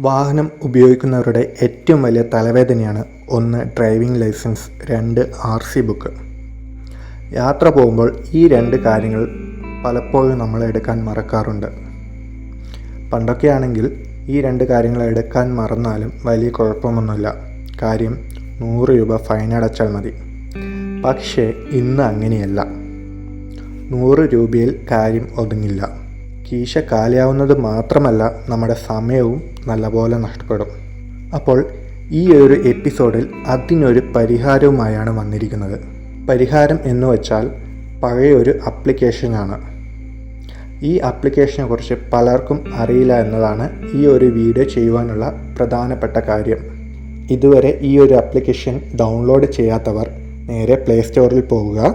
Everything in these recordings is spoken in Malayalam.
വാഹനം ഉപയോഗിക്കുന്നവരുടെ ഏറ്റവും വലിയ തലവേദനയാണ് ഒന്ന് ഡ്രൈവിംഗ് ലൈസൻസ് രണ്ട് ആർ സി ബുക്ക്. യാത്ര പോകുമ്പോൾ ഈ രണ്ട് കാര്യങ്ങൾ പലപ്പോഴും നമ്മൾ എടുക്കാൻ മറക്കാറുണ്ട്. പണ്ടൊക്കെ ആണെങ്കിൽ ഈ രണ്ട് കാര്യങ്ങൾ എടുക്കാൻ മറന്നാലും വലിയ കുഴപ്പമൊന്നുമില്ല. കാര്യം നൂറ് രൂപ ഫൈൻ അടച്ചാൽ മതി. പക്ഷേ ഇന്ന് അങ്ങനെയല്ല. നൂറ് രൂപയിൽ കാര്യം ഒതുങ്ങില്ല. കീശ കാലിയാവുന്നത് മാത്രമല്ല നമ്മുടെ സമയവും നല്ലപോലെ നഷ്ടപ്പെടും. അപ്പോൾ ഈ ഒരു എപ്പിസോഡിൽ അതിനൊരു പരിഹാരവുമായാണ് വന്നിരിക്കുന്നത്. പരിഹാരം എന്ന് വെച്ചാൽ പഴയൊരു അപ്ലിക്കേഷനാണ് ഈ ആപ്ലിക്കേഷനെക്കുറിച്ച് പലർക്കും അറിയില്ല എന്നതാണ് ഈ ഒരു വീഡിയോ ചെയ്യുവാനുള്ള പ്രധാനപ്പെട്ട കാര്യം. ഇതുവരെ ഈ ഒരു ആപ്ലിക്കേഷൻ ഡൗൺലോഡ് ചെയ്യാത്തവർ നേരെ പ്ലേ സ്റ്റോറിൽ പോവുക.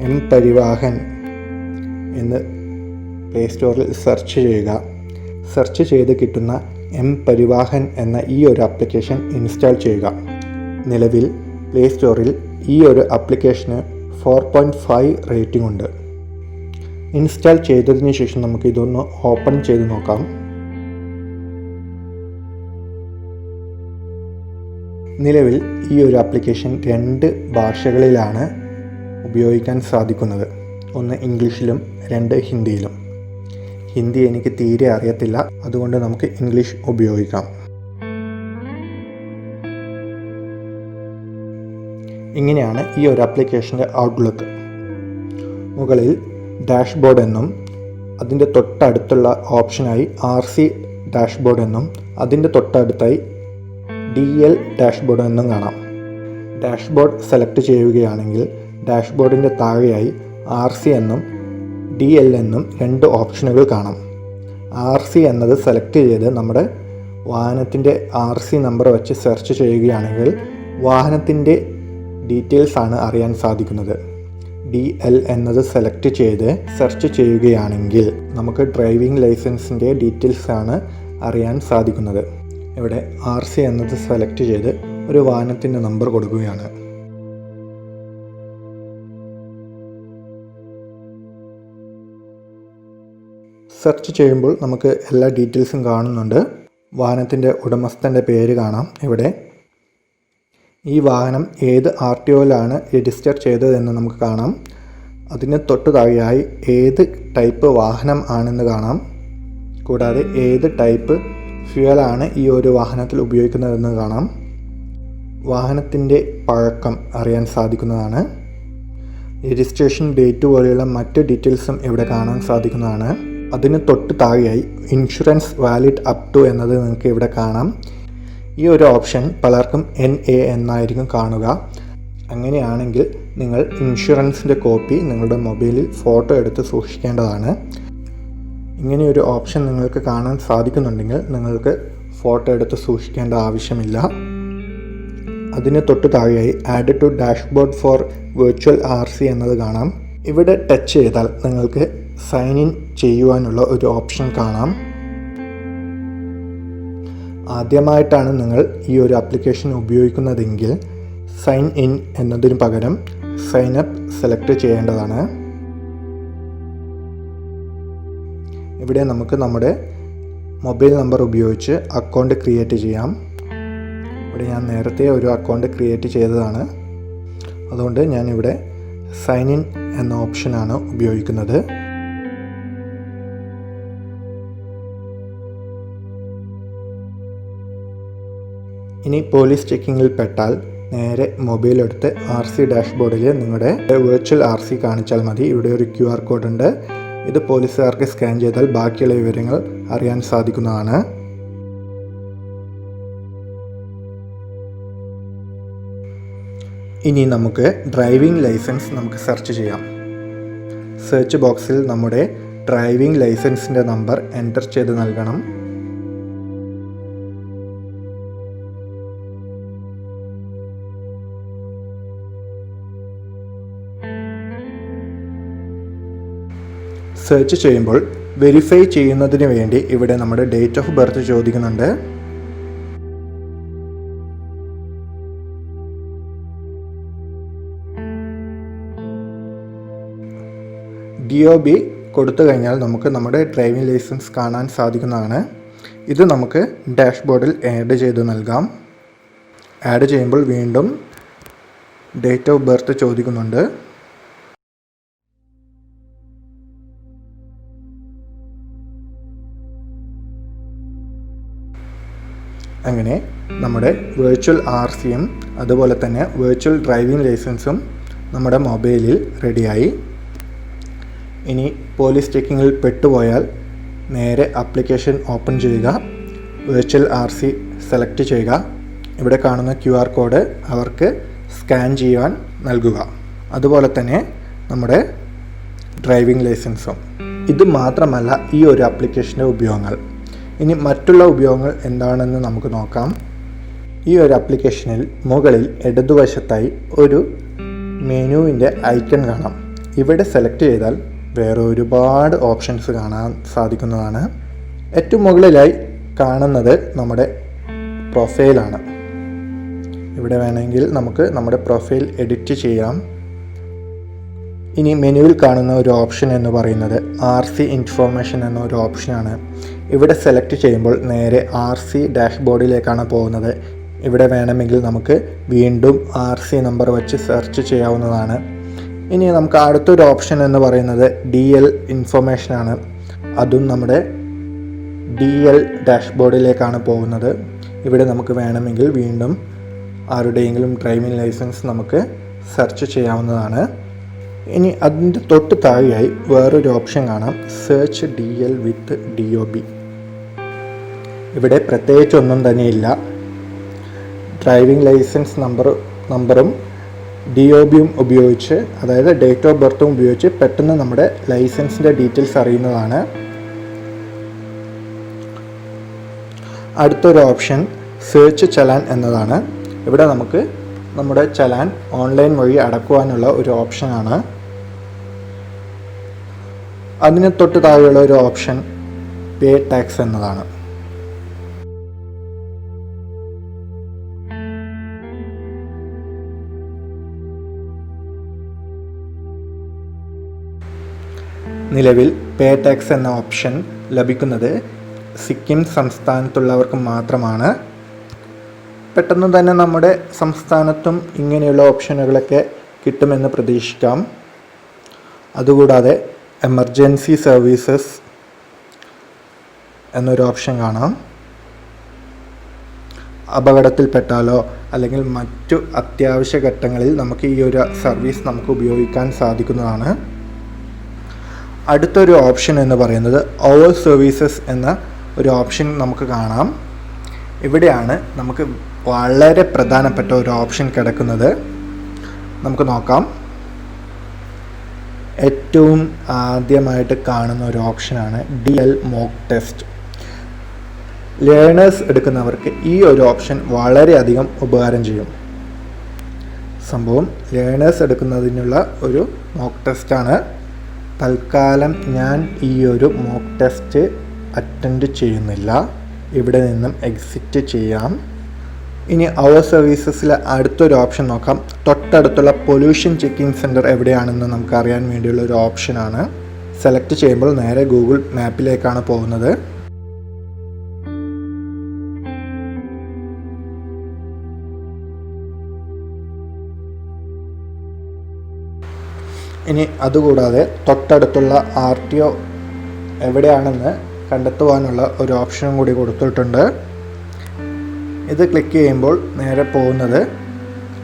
എം പരിവാഹൻ എന്ന് പ്ലേ സ്റ്റോറിൽ സെർച്ച് ചെയ്യുക. സെർച്ച് ചെയ്ത് കിട്ടുന്ന എം പരിവാഹൻ എന്ന ഈ ഒരു ആപ്ലിക്കേഷൻ ഇൻസ്റ്റാൾ ചെയ്യുക. നിലവിൽ പ്ലേ സ്റ്റോറിൽ ഈ ഒരു ആപ്ലിക്കേഷന് ഫോർ പോയിന്റ് ഫൈവ് റേറ്റിംഗ് ഉണ്ട്. ഇൻസ്റ്റാൾ ചെയ്തതിന് ശേഷം നമുക്ക് ഇതൊന്ന് ഓപ്പൺ ചെയ്ത് നോക്കാം. നിലവിൽ ഈ ഒരു ആപ്ലിക്കേഷൻ രണ്ട് ഭാഷകളിലാണ് ഉപയോഗിക്കാൻ സാധിക്കുന്നത്. ഒന്ന് ഇംഗ്ലീഷിലും രണ്ട് ഹിന്ദിയിലും. ഹിന്ദി എനിക്ക് തീരെ അറിയത്തില്ല. അതുകൊണ്ട് നമുക്ക് ഇംഗ്ലീഷ് ഉപയോഗിക്കാം. ഇങ്ങനെയാണ് ഈ ഒരു ആപ്ലിക്കേഷന്റെ ഔട്ട്ലുക്ക് മുകളിൽ ഡാഷ്ബോർഡ് എന്നും അതിന്റെ തൊട്ടടുത്തുള്ള ഓപ്ഷനായി ആർ സി ഡാഷ്ബോർഡ് എന്നും അതിന്റെ തൊട്ടടുത്തായി ഡി എൽ ഡാഷ്ബോർഡ് എന്നും കാണാം. ഡാഷ്ബോർഡ് സെലക്ട് ചെയ്യുകയാണെങ്കിൽ ഡാഷ്ബോർഡിന്റെ താഴെയായി ആർ സി എന്നും ഡി എൽ എന്നും രണ്ട് ഓപ്ഷനുകൾ കാണാം. ആർ സി എന്നത് സെലക്ട് ചെയ്ത് നമ്മുടെ വാഹനത്തിന്റെ ആർ സി നമ്പർ വെച്ച് സെർച്ച് ചെയ്യുകയാണെങ്കിൽ വാഹനത്തിന്റെ ഡീറ്റെയിൽസ് ആണ് അറിയാൻ സാധിക്കുന്നത്. ഡി എൽ എന്നത് സെലക്ട് ചെയ്ത് സെർച്ച് ചെയ്യുകയാണെങ്കിൽ നമുക്ക് ഡ്രൈവിംഗ് ലൈസൻസിന്റെ ഡീറ്റെയിൽസ് ആണ് അറിയാൻ സാധിക്കുന്നത്. ഇവിടെ ആർ സി എന്നത് സെലക്ട് ചെയ്ത് ഒരു വാഹനത്തിന്റെ നമ്പർ കൊടുക്കുകയാണ്. സെർച്ച് ചെയ്യുമ്പോൾ നമുക്ക് എല്ലാ ഡീറ്റെയിൽസും കാണുന്നുണ്ട്. വാഹനത്തിന്റെ ഉടമസ്ഥന്റെ പേര് കാണാം ഇവിടെ. ഈ വാഹനം ഏത് ആർ ടി ഒയിലാണ് രജിസ്റ്റർ ചെയ്തതെന്ന് നമുക്ക് കാണാം. അതിന് തൊട്ട് താഴെയായി ഏത് ടൈപ്പ് വാഹനം ആണെന്ന് കാണാം. കൂടാതെ ഏത് ടൈപ്പ് ഫ്യൂവലാണ് ഈ ഒരു വാഹനത്തിൽ ഉപയോഗിക്കുന്നതെന്ന് കാണാം. വാഹനത്തിന്റെ പഴക്കം അറിയാൻ സാധിക്കുന്നതാണ്. രജിസ്ട്രേഷൻ ഡേറ്റ് പോലെയുള്ള മറ്റ് ഡീറ്റെയിൽസും ഇവിടെ കാണാൻ സാധിക്കുന്നതാണ്. അതിന് തൊട്ട് താഴെയായി ഇൻഷുറൻസ് വാലിഡ് അപ് ടു എന്നത് നിങ്ങൾക്ക് ഇവിടെ കാണാം. ഈ ഒരു ഓപ്ഷൻ പലർക്കും എൻ എ എന്നായിരിക്കും കാണുക. അങ്ങനെയാണെങ്കിൽ നിങ്ങൾ ഇൻഷുറൻസിന്റെ കോപ്പി നിങ്ങളുടെ മൊബൈലിൽ ഫോട്ടോ എടുത്ത് സൂക്ഷിക്കേണ്ടതാണ്. ഇങ്ങനെ ഒരു ഓപ്ഷൻ നിങ്ങൾക്ക് കാണാൻ സാധിക്കുന്നുണ്ടെങ്കിൽ നിങ്ങൾക്ക് ഫോട്ടോ എടുത്ത് സൂക്ഷിക്കേണ്ട ആവശ്യമില്ല. അതിന് തൊട്ട് താഴെയായി add to dashboard for virtual R C എന്നത് കാണാം. ഇവിടെ ടച്ച് ചെയ്താൽ നിങ്ങൾക്ക് സൈൻ ഇൻ ചെയ്യുവാനുള്ള ഒരു ഓപ്ഷൻ കാണാം. ആദ്യമായിട്ടാണ് നിങ്ങൾ ഈ ഒരു ആപ്ലിക്കേഷൻ ഉപയോഗിക്കുന്നതെങ്കിൽ സൈൻ ഇൻ എന്നതിന് പകരം സൈൻ അപ്പ് സെലക്ട് ചെയ്യേണ്ടതാണ്. ഇവിടെ നമുക്ക് നമ്മുടെ മൊബൈൽ നമ്പർ ഉപയോഗിച്ച് അക്കൗണ്ട് ക്രിയേറ്റ് ചെയ്യാം. ഇവിടെ ഞാൻ നേരത്തെ ഒരു അക്കൗണ്ട് ക്രിയേറ്റ് ചെയ്തതാണ്. അതുകൊണ്ട് ഞാനിവിടെ സൈൻ ഇൻ എന്ന ഓപ്ഷനാണ് ഉപയോഗിക്കുന്നത്. ഇനി പോലീസ് ചെക്കിങ്ങിൽ പെട്ടാൽ നേരെ മൊബൈൽ എടുത്ത് ആർ സി ഡാഷ്ബോർഡിൽ നിങ്ങളുടെ വെർച്വൽ ആർ സി കാണിച്ചാൽ മതി. ഇവിടെ ഒരു ക്യു ആർ കോഡ് ഉണ്ട്. ഇത് പോലീസുകാർക്ക് സ്കാൻ ചെയ്താൽ ബാക്കിയുള്ള വിവരങ്ങൾ അറിയാൻ സാധിക്കുന്നതാണ്. ഇനി നമുക്ക് ഡ്രൈവിംഗ് ലൈസൻസ് നമുക്ക് സെർച്ച് ചെയ്യാം. സെർച്ച് ബോക്സിൽ നമ്മുടെ ഡ്രൈവിംഗ് ലൈസൻസിന്റെ നമ്പർ എന്റർ ചെയ്ത് നൽകണം. സെർച്ച് ചെയ്യുമ്പോൾ വെരിഫൈ ചെയ്യുന്നതിന് വേണ്ടി ഇവിടെ നമ്മുടെ ഡേറ്റ് ഓഫ് ബർത്ത് ചോദിക്കുന്നുണ്ട്. ഡി ഒ ബി കൊടുത്തു കഴിഞ്ഞാൽ നമുക്ക് നമ്മുടെ ഡ്രൈവിംഗ് ലൈസൻസ് കാണാൻ സാധിക്കുന്നതാണ്. ഇത് നമുക്ക് ഡാഷ്ബോർഡിൽ ആഡ് ചെയ്ത് നൽകാം. ആഡ് ചെയ്യുമ്പോൾ വീണ്ടും ഡേറ്റ് ഓഫ് ബർത്ത് ചോദിക്കുന്നുണ്ട്. അങ്ങനെ നമ്മുടെ വെർച്വൽ ആർ സിയും അതുപോലെ തന്നെ വെർച്വൽ ഡ്രൈവിംഗ് ലൈസൻസും നമ്മുടെ മൊബൈലിൽ റെഡിയായി ഇനി പോലീസ് ചെക്കിങ്ങിൽ പെട്ടുപോയാൽ നേരെ ആപ്ലിക്കേഷൻ ഓപ്പൺ ചെയ്യുക വെർച്വൽ ആർ സി സെലക്ട് ചെയ്യുക. ഇവിടെ കാണുന്ന ക്യു ആർ കോഡ് അവർക്ക് സ്കാൻ ചെയ്യുവാൻ നൽകുക. അതുപോലെ തന്നെ നമ്മുടെ ഡ്രൈവിംഗ് ലൈസൻസും ഇത് മാത്രമല്ല ഈ ഒരു ആപ്ലിക്കേഷന്റെ ഉപയോഗങ്ങൾ. ഇനി മറ്റുള്ള ഉപയോഗങ്ങൾ എന്താണെന്ന് നമുക്ക് നോക്കാം. ഈ ഒരു ആപ്ലിക്കേഷനിൽ മുകളിൽ ഇടതുവശത്തായി ഒരു മെനുവിന്റെ ഐക്കൺ കാണാം. ഇവിടെ സെലക്ട് ചെയ്താൽ വേറെ ഒരുപാട് ഓപ്ഷൻസ് കാണാൻ സാധിക്കുന്നതാണ്. ഏറ്റവും മുകളിലായി കാണുന്നത് നമ്മുടെ പ്രൊഫൈലാണ് ഇവിടെ വേണമെങ്കിൽ നമുക്ക് നമ്മുടെ പ്രൊഫൈൽ എഡിറ്റ് ചെയ്യാം. ഇനി മെനുവിൽ കാണുന്ന ഒരു ഓപ്ഷൻ എന്ന് പറയുന്നത് ആർ സി ഇൻഫോർമേഷൻ എന്ന ഒരു ഓപ്ഷനാണ് ഇവിടെ സെലക്ട് ചെയ്യുമ്പോൾ നേരെ ആർ സി ഡാഷ്ബോർഡിലേക്കാണ് പോകുന്നത്. ഇവിടെ വേണമെങ്കിൽ നമുക്ക് വീണ്ടും ആർ സി നമ്പർ വെച്ച് സെർച്ച് ചെയ്യാവുന്നതാണ്. ഇനി നമുക്ക് അടുത്തൊരു ഓപ്ഷൻ എന്ന് പറയുന്നത് ഡി എൽ ഇൻഫോർമേഷനാണ് അതും നമ്മുടെ ഡി എൽ ഡാഷ്ബോർഡിലേക്കാണ് പോകുന്നത്. ഇവിടെ നമുക്ക് വേണമെങ്കിൽ വീണ്ടും ആരുടെയെങ്കിലും ഡ്രൈവിംഗ് ലൈസൻസ് നമുക്ക് സെർച്ച് ചെയ്യാവുന്നതാണ്. ഇനി അതിന്റെ തൊട്ട് താഴെയായി വേറൊരു ഓപ്ഷൻ കാണാം. Search D L with D O B ഇവിടെ പ്രത്യേകിച്ചൊന്നും തന്നെയില്ല. ഡ്രൈവിംഗ് ലൈസൻസ് നമ്പർ നമ്പറും ഡി ഒ ബിയും ഉപയോഗിച്ച് അതായത് ഡേറ്റ് ഓഫ് ബർത്തും ഉപയോഗിച്ച് പെട്ടെന്ന് നമ്മുടെ ലൈസൻസിന്റെ ഡീറ്റെയിൽസ് അറിയുന്നതാണ്. അടുത്തൊരു ഓപ്ഷൻ സെർച്ച് ചലാൻ എന്നതാണ്. ഇവിടെ നമുക്ക് നമ്മുടെ ചലാൻ ഓൺലൈൻ വഴി അടക്കുവാനുള്ള ഒരു ഓപ്ഷനാണ്. അതിന് തൊട്ട് താഴെയുള്ള ഒരു ഓപ്ഷൻ പേ ടാക്സ് എന്നതാണ്. നിലവിൽ പേ ടാക്സ് എന്ന ഓപ്ഷൻ ലഭിക്കുന്നത് സിക്കിം സംസ്ഥാനത്തുള്ളവർക്ക് മാത്രമാണ്. പെട്ടെന്ന് തന്നെ നമ്മുടെ സംസ്ഥാനത്തും ഇങ്ങനെയുള്ള ഓപ്ഷനുകളൊക്കെ കിട്ടുമെന്ന് പ്രതീക്ഷിക്കാം. അതുകൂടാതെ എമർജൻസി സർവീസസ് എന്നൊരു ഓപ്ഷൻ കാണാം. അപകടത്തിൽപ്പെട്ടാലോ അല്ലെങ്കിൽ മറ്റു അത്യാവശ്യ ഘട്ടങ്ങളിൽ നമുക്ക് ഈ ഒരു സർവീസ് നമുക്ക് ഉപയോഗിക്കാൻ സാധിക്കുന്നതാണ്. അടുത്തൊരു ഓപ്ഷൻ എന്ന് പറയുന്നത് ഓവർ സർവീസസ് എന്ന ഒരു ഓപ്ഷൻ നമുക്ക് കാണാം. ഇവിടെയാണ് നമുക്ക് വളരെ പ്രധാനപ്പെട്ട ഒരു ഓപ്ഷൻ കിടക്കുന്നത്. നമുക്ക് നോക്കാം. ഏറ്റവും ആദ്യമായിട്ട് കാണുന്ന ഒരു ഓപ്ഷനാണ് D L mock test learners എടുക്കുന്നവർക്ക് ഈ ഒരു ഓപ്ഷൻ വളരെയധികം ഉപകാരം ചെയ്യും. സംഭവം ലേണേഴ്സ് എടുക്കുന്നതിനുള്ള ഒരു മോക്ക് ടെസ്റ്റാണ് തൽക്കാലം ഞാൻ ഈ ഒരു മോക്ക് ടെസ്റ്റ് അറ്റൻഡ് ചെയ്യുന്നില്ല. ഇവിടെ നിന്നും എക്സിറ്റ് ചെയ്യാം. ഇനി അവർ സർവീസസിലെ അടുത്തൊരു ഓപ്ഷൻ നോക്കാം. തൊട്ടടുത്തുള്ള പൊല്യൂഷൻ ചെക്കിംഗ് സെന്റർ എവിടെയാണെന്ന് നമുക്ക് അറിയാൻ വേണ്ടിയുള്ള ഒരു ഓപ്ഷനാണ് സെലക്ട് ചെയ്യുമ്പോൾ നേരെ ഗൂഗിൾ മാപ്പിലേക്കാണ് പോകുന്നത്. ഇനി അതുകൂടാതെ തൊട്ടടുത്തുള്ള ആർ ടി ഒ എവിടെയാണെന്ന് കണ്ടെത്തുവാനുള്ള ഒരു ഓപ്ഷനും കൂടി കൊടുത്തിട്ടുണ്ട്. ഇത് ക്ലിക്ക് ചെയ്യുമ്പോൾ നേരെ പോകുന്നത്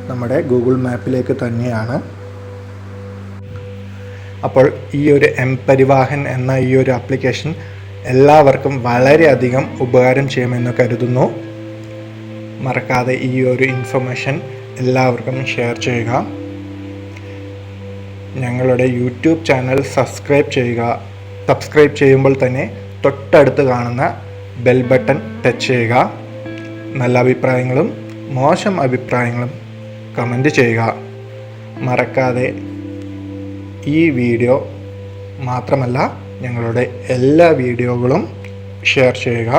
നമ്മുടെ ഗൂഗിൾ മാപ്പിലേക്ക് തന്നെയാണ്. അപ്പോൾ ഈ ഒരു എം പരിവാഹൻ എന്ന ഈ ഒരു ആപ്ലിക്കേഷൻ എല്ലാവർക്കും വളരെയധികം ഉപകാരം ചെയ്യുമെന്ന് കരുതുന്നു. മറക്കാതെ ഈ ഒരു ഇൻഫർമേഷൻ എല്ലാവർക്കും ഷെയർ ചെയ്യുക. ഞങ്ങളുടെ യൂട്യൂബ് ചാനൽ സബ്സ്ക്രൈബ് ചെയ്യുക. സബ്സ്ക്രൈബ് ചെയ്യുമ്പോൾ തന്നെ തൊട്ടടുത്ത് കാണുന്ന ബെൽ ബട്ടൺ ടച്ച് ചെയ്യുക. നല്ല അഭിപ്രായങ്ങളും മോശം അഭിപ്രായങ്ങളും കമന്റ് ചെയ്യുക. മറക്കാതെ ഈ വീഡിയോ മാത്രമല്ല ഞങ്ങളുടെ എല്ലാ വീഡിയോകളും ഷെയർ ചെയ്യുക.